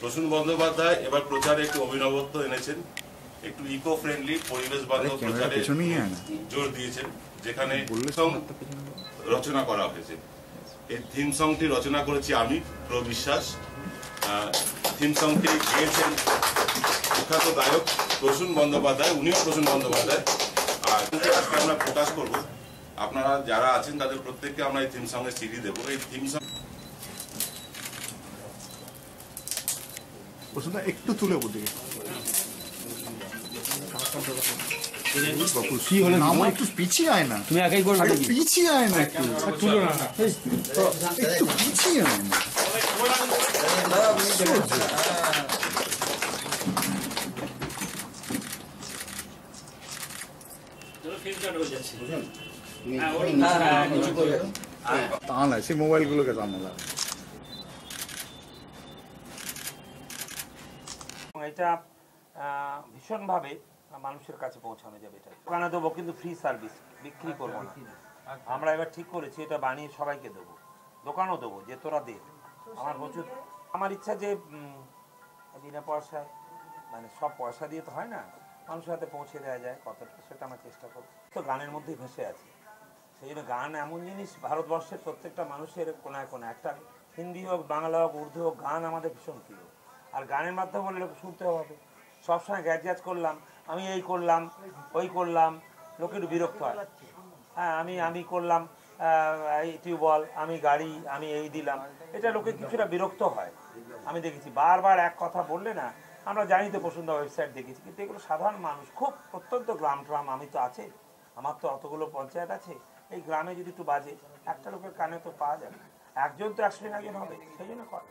প্রসূন বন্দ্যোপাধ্যায় এবার প্রচারে একটু অভিনবত্ব এনেছেন। একটু ইকো ফ্রেন্ডলি পরিবেশ বান্ধব প্রচারে। জোর দিয়েছেন যেখানে রচনা করা হয়েছে। এই থিম সংটি রচনা করেছি আমি প্রবিশ্বাস থিম সংটি গেয়েছেন বিখ্যাত গায়ক প্রসূন বন্দ্যোপাধ্যায় উনিও প্রসূন বন্দ্যোপাধ্যায়। আর আজকে আমরা প্রকাশ করব। আপনারা যারা আছেন তাদের প্রত্যেককে আমরা এই থিম সঙ্গে সিডি দেবো। এই থিম সং ওষুধটা একটু তুলে ওদিকে কি হলো? না, আমার একটু পিছিয়ে আয় না। তুমি একাই করবে পিছিয়ে আয় না একটু। তুলো না একটু পিছিয়ে আয় না। তা নয় সেই মোবাইলগুলোকে জানালা এটা ভীষণভাবে মানুষের কাছে পৌঁছানো যাবে এটা। দোকানে দেবো কিন্তু ফ্রি সার্ভিস বিক্রি করব না। আমরা এবার ঠিক করেছি এটা বানিয়ে সবাইকে দেবো। দোকানও দেবো যে তোরা দে। আমার প্রচুর আমার ইচ্ছা যে বিনা পয়সায় মানে সব পয়সা দিয়ে তো হয় না মানুষের হাতে পৌঁছে দেওয়া যায় কতটা সেটা আমার চেষ্টা করব তো গানের মধ্যেই ভেসে আছে। সেই জন্য গান এমন জিনিস ভারতবর্ষের প্রত্যেকটা মানুষের কোনায় কোনায়। একটা হিন্দি হোক বাংলা হোক উর্দু হোক গান আমাদের ভীষণ প্রিয়। আর গানের মাধ্যমে বললে শুনতে হবে। সবসময় গ্যাজ করলাম, আমি এই করলাম, ওই করলাম, লোকে একটু বিরক্ত হয়। হ্যাঁ আমি আমি করলাম এই টিউবওয়েল আমি গাড়ি, আমি এই দিলাম। এটা লোকে কিছুটা বিরক্ত হয়। আমি দেখেছি, বারবার এক কথা বললে না, আমরা জানি তো পছন্দ ওয়েবসাইট দেখেছি, কিন্তু এগুলো সাধারণ মানুষ, খুব প্রত্যন্ত গ্রাম ট্রাম, আমি তো আছে, আমার তো অতগুলো পঞ্চায়েত আছে, এই গ্রামে যদি একটু বাজে, একটা লোকের কানে তো পাওয়া যাবে একজন তো একশো একজন হবে, সেই জন্য করে